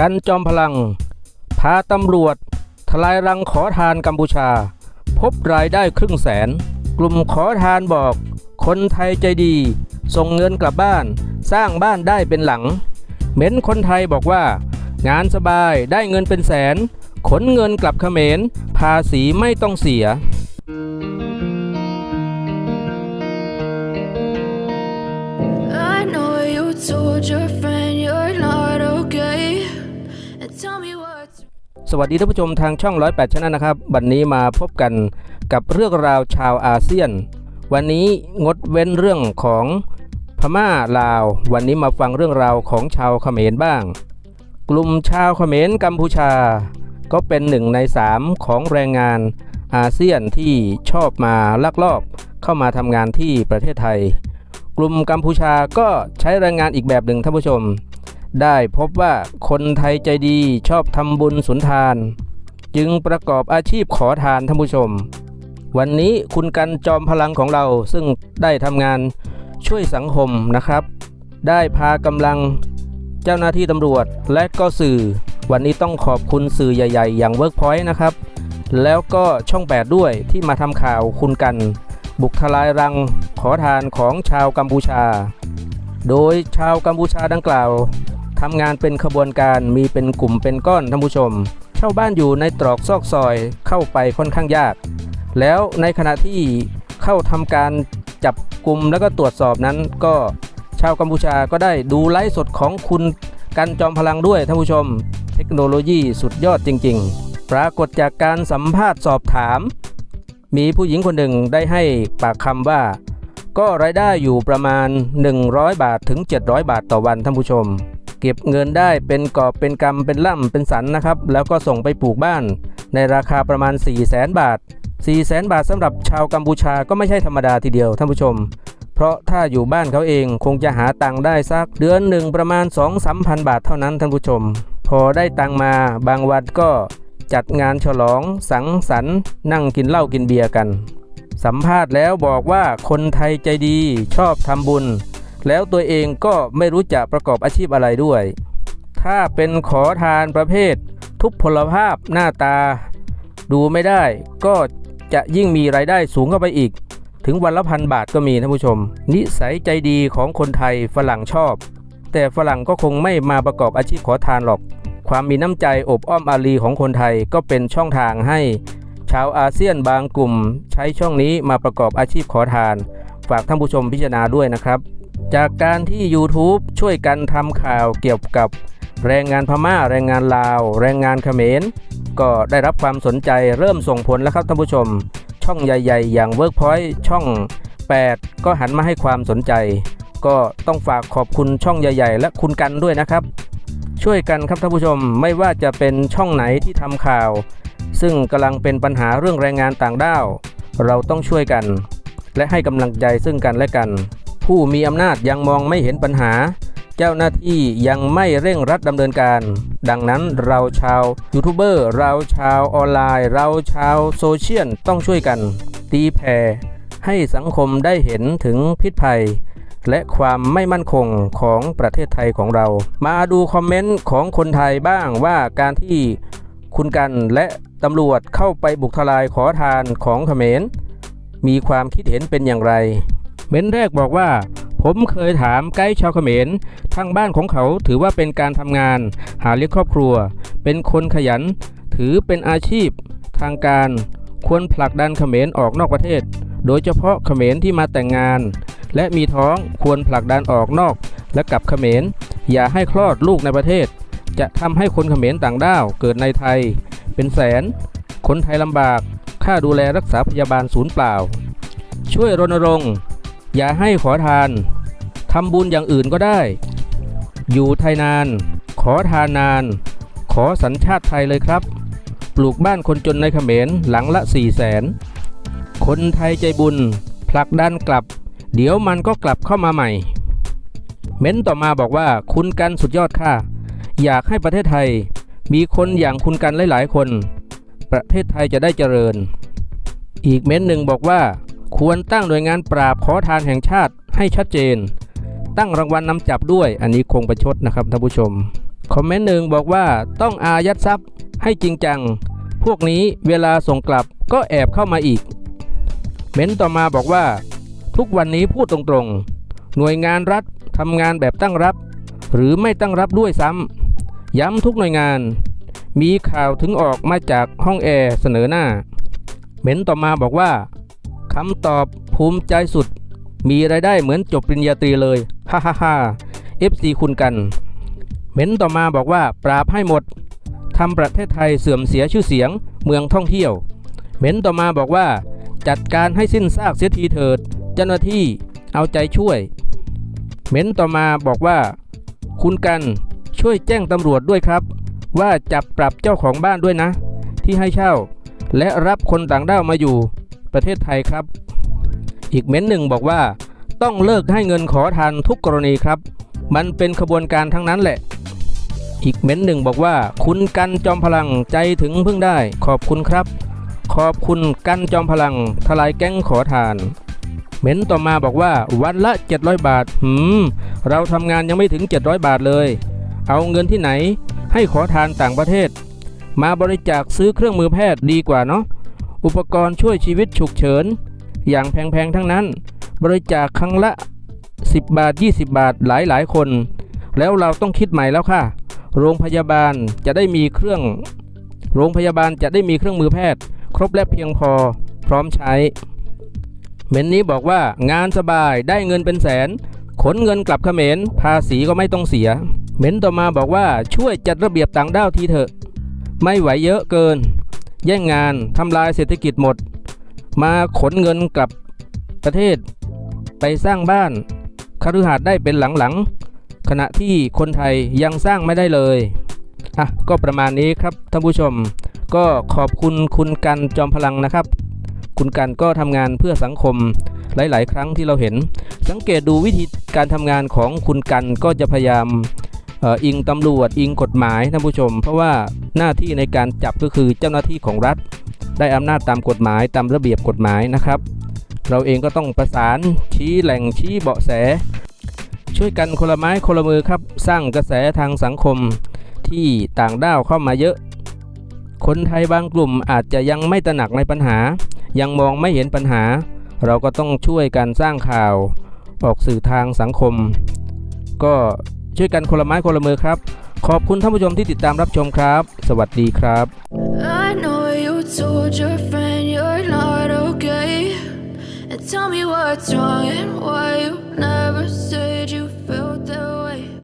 กันจอมพลัง พาตำรวจ ทลายรังขอทานกัมพูชา พบรายได้ครึ่งแสน กลุ่มขอทานบอก คนไทยใจดี ส่งเงินกลับบ้าน สร้างบ้านได้เป็นหลัง เหม็นคนไทยบอกว่า งานสบายได้เงินเป็นแสน ขนเงินกลับเขมรภาษีไม่ต้องเสีย สวัสดีท่านผู้ชมทางช่อง 108ชนะนะครับ วันนี้มาพบกันกับเรื่องราวชาวอาเซียน วันนี้งดเว้นเรื่องของพม่าลาว วันนี้มาฟังเรื่องราวของชาวเขมรบ้าง กลุ่มชาวเขมรกัมพูชา ก็เป็นหนึ่งในสามของแรงงานอาเซียนที่ชอบมาลักลอบเข้ามาทำงานที่ประเทศไทย กลุ่มกัมพูชาก็ใช้แรงงานอีกแบบหนึ่งท่านผู้ชม ได้พบว่าคนไทยใจดีชอบทำบุญสุนทาน จึงประกอบอาชีพขอทานท่านผู้ชม วันนี้คุณกันจอมพลังของเราซึ่งได้ทำงานช่วยสังคมนะครับ ได้พากำลังเจ้าหน้าที่ตำรวจและก็สื่อ วันนี้ต้องขอบคุณสื่อใหญ่ ๆ อย่าง Workpoint นะครับ แล้วก็ช่อง 8 ด้วยที่มาทำข่าวคุณกัน บุกทลายรังขอทานของชาวกัมพูชา โดยชาวกัมพูชาดังกล่าว ทำงานเป็นขบวนการมีเป็นกลุ่มเป็นก้อนท่านผู้ชม เช่าบ้านอยู่ในตรอกซอกซอยเข้าไปค่อนข้างยาก แล้วในขณะที่เข้าทำการจับกลุ่มแล้วก็ตรวจสอบนั้นก็ชาวกัมพูชาก็ได้ดูไลฟ์สดของคุณกันจอมพลังด้วยท่านผู้ชม เทคโนโลยีสุดยอดจริง ๆ ปรากฏจากการสัมภาษณ์สอบถาม มีผู้หญิงคนหนึ่งได้ให้ปากคำว่า ก็รายได้อยู่ประมาณ 100 บาทถึง 700 บาทต่อวันท่านผู้ชม เก็บเงินได้เป็นกอบเป็นกำเป็นล่ำเป็นสันนะครับ แล้วก็ส่งไปปลูกบ้าน ในราคาประมาณ 4 0 0แสนบาท 4 0 0แสนบาทสำหรับชาวกัมพูชาก็ไม่ใช่ธรรมดาทีเดียวท่านผู้ชม เพราะถ้าอยู่บ้านเขาเองคงจะหาตังค์ได้สักเดือนหนึ่งประมาณ 2 3 0 0 0 บาทเท่านั้นท่านผู้ชม พอได้ตังค์มาบางวันก็จัดงานฉลองสังสรรค์นั่งกินเหล้ากินเบียร์กัน สัมภาษณ์แล้วบอกว่าคนไทยใจดีชอบทำบุญ แล้วตัวเองก็ไม่รู้จะประกอบอาชีพอะไรด้วย ถ้าเป็นขอทานประเภท ทุพพลภาพหน้าตา ดูไม่ได้ก็จะยิ่งมีรายได้สูงเข้าไปอีก ถึงวันละพันบาทก็มีท่านผู้ชม นิสัยใจดีของคนไทยฝรั่งชอบ แต่ฝรั่งก็คงไม่มาประกอบอาชีพขอทานหรอก ความมีน้ำใจอบอ้อมอารีของคนไทยก็เป็นช่องทางให้ ชาวอาเซียนบางกลุ่ม ใช้ช่องนี้มาประกอบอาชีพขอทาน ฝากท่านผู้ชมพิจารณาด้วยนะครับ จากการที่ YouTube ช่วยกันทำข่าวเกี่ยวกับแรงงานพม่า แรงงานลาว แรงงานเขมร ก็ได้รับความสนใจเริ่มส่งผลแล้วครับท่านผู้ชม ช่องใหญ่ ๆ อย่าง Workpoint ช่อง 8 ก็หันมาให้ความสนใจ ก็ต้องฝากขอบคุณช่องใหญ่ ๆ และคุณกันด้วยนะครับ ช่วยกันครับท่านผู้ชมไม่ว่าจะเป็นช่องไหนที่ทำข่าว ซึ่งกำลังเป็นปัญหาเรื่องแรงงานต่างด้าว เราต้องช่วยกัน และให้กำลังใจซึ่งกันและกัน ผู้มีอำนาจยังมองไม่เห็นปัญหา เจ้าหน้าที่ยังไม่เร่งรัดดำเนินการ ดังนั้นเราชาวยูทูบเบอร์เราชาวออนไลน์ เราชาวโซเชียลต้องช่วยกัน ตีแผ่ให้สังคมได้เห็นถึงพิษภัย และความไม่มั่นคงของประเทศไทยของเรา มาดูคอมเมนต์ของคนไทยบ้างว่าการที่คุณกันและตำรวจเข้าไปบุกทลายขอทานของเขมรมีความคิดเห็นเป็นอย่างไร เม้นแรกบอกว่า ผมเคยถามไกด์ชาวเขมรทางบ้านของเขาถือว่าเป็นการทำงาน หาเลี้ยงครอบครัว เป็นคนขยัน ถือเป็นอาชีพ ทางการควรผลักดันเขมรออกนอกประเทศ โดยเฉพาะเขมรที่มาแต่งงาน และมีท้องควรผลักดันออกนอก และกลับเขมรอย่าให้คลอดลูกในประเทศ จะทำให้คนเขมรต่างด้าวเกิดในไทย เป็นแสน คนไทยลำบากค่าดูแลรักษาพยาบาลศูนย์เปล่า ช่วยรณรงค์ อย่าให้ขอทานทำบุญอย่างอื่นก็ได้ อยู่ไทยนาน ขอทานนาน ขอสัญชาติไทยเลยครับ ปลูกบ้านคนจนในเขมรหลังละ4ี่แสนคนไทยใจบุญผลักดันกลับ เดี๋ยวมันก็กลับเข้ามาใหม่ เม้นต่อมาบอกว่าคุณกันสุดยอดค่ะ อยากให้ประเทศไทย มีคนอย่างคุณกันหลาย ๆ คน ประเทศไทยจะได้เจริญ อีกเม้นหนึ่งบอกว่า ควรตั้งหน่วยงานปราบขอทานแห่งชาติให้ชัดเจน ตั้งรางวัลนนำจับด้วย อันนี้คงประชดนะครับท่านผู้ชม คอมเมนต์หนึ่งบอกว่าต้องอายัดทรัพย์ให้จริงจัง พวกนี้เวลาส่งกลับก็แอบเข้ามาอีก เม้นต์ต่อมาบอกว่า ทุกวันนี้พูดตรงๆ หน่วยงานรัฐทำงานแบบตั้งรับ หรือไม่ตั้งรับด้วยซ้ำย้ำทุกหน่วยงาน มีข่าวถึงออกมาจากห้องแอร์เสนอหน้า เม้นต์ต่อมาบอกว่า คำตอบภูมิใจสุด มีรายได้เหมือนจบปริญญาตรีเลย ฮ่าฮ่าฮ่า FC คุณกันเม้นต์ต่อมาบอกว่าปราบให้หมดทำประเทศไทยเสื่อมเสียชื่อเสียงเมืองท่องเที่ยว เม้นต์ต่อมาบอกว่า จัดการให้สิ้นซากเสียทีเถิด เจ้าหน้าที่เอาใจช่วย เม้นต์ต่อมาบอกว่า คุณกันช่วยแจ้งตำรวจด้วยครับ ว่าจับปรับเจ้าของบ้านด้วยนะ ที่ให้เช่า และรับคนต่างด้าวมาอยู่ ประเทศไทยครับ อีกเม้นหนึ่งบอกว่า ต้องเลิกให้เงินขอทานทุกกรณีครับ มันเป็นขบวนการทั้งนั้นแหละ อีกเม้นหนึ่งบอกว่า คุณกันจอมพลังใจถึงเพึ่งได้ ขอบคุณครับ ขอบคุณกันจอมพลัง ทลายแก๊งขอทานเม้นต์ต่อมาบอกว่าวันละ 700 บาท หืม เราทำงานยังไม่ถึง 700 บาทเลย เอาเงินที่ไหน ให้ขอทานต่างประเทศ มาบริจาคซื้อเครื่องมือแพทย์ดีกว่าเนาะ อุปกรณ์ช่วยชีวิตฉุกเฉิน อย่างแพงๆทั้งนั้น บริจาคครั้งละ 10 บาท 20 บาทหลายๆ คน แล้วเราต้องคิดใหม่แล้วค่ะ โรงพยาบาลจะได้มีเครื่อง โรงพยาบาลจะได้มีเครื่องมือแพทย์ ครบและเพียงพอพร้อมใช้เม้นนี้บอกว่างานสบายได้เงินเป็นแสน ขนเงินกลับเขมรภาษีก็ไม่ต้องเสีย เม้นต่อมาบอกว่าช่วยจัดระเบียบต่างด้าวทีเถอะ ไม่ไหวเยอะเกิน แย่งงานทำลายเศรษฐกิจหมด มาขนเงินกลับประเทศ ไปสร้างบ้านคฤหาสน์ได้เป็นหลังๆขณะที่คนไทยยังสร้างไม่ได้เลยอะก็ประมาณนี้ครับท่านผู้ชม ก็ขอบคุณคุณกันจอมพลังนะครับ คุณกันก็ทำงานเพื่อสังคมหลาย ๆ ครั้งที่เราเห็น สังเกตดูวิธีการทำงานของคุณกันก็จะพยายาม อิงตำรวจอิงกฎหมายท่านผู้ชม เพราะว่าหน้าที่ในการจับก็คือเจ้าหน้าที่ของรัฐ ได้อำนาจตามกฎหมายตามระเบียบกฎหมายนะครับ เราเองก็ต้องประสานชี้แหล่งชี้เบาะแส ช่วยกันคนละไม้คนละมือครับ สร้างกระแสทางสังคมที่ต่างด้าวเข้ามาเยอะ คนไทยบางกลุ่มอาจจะยังไม่ตระหนักในปัญหา ยังมองไม่เห็นปัญหา เราก็ต้องช่วยกันสร้างข่าว ออกสื่อทางสังคม ก็ ช่วยกันคนละไม้คนละมือครับ ขอบคุณท่านผู้ชมที่ติดตามรับชมครับ สวัสดีครับ I know you told your friend you're not okay. And tell me what's wrong and why you never said you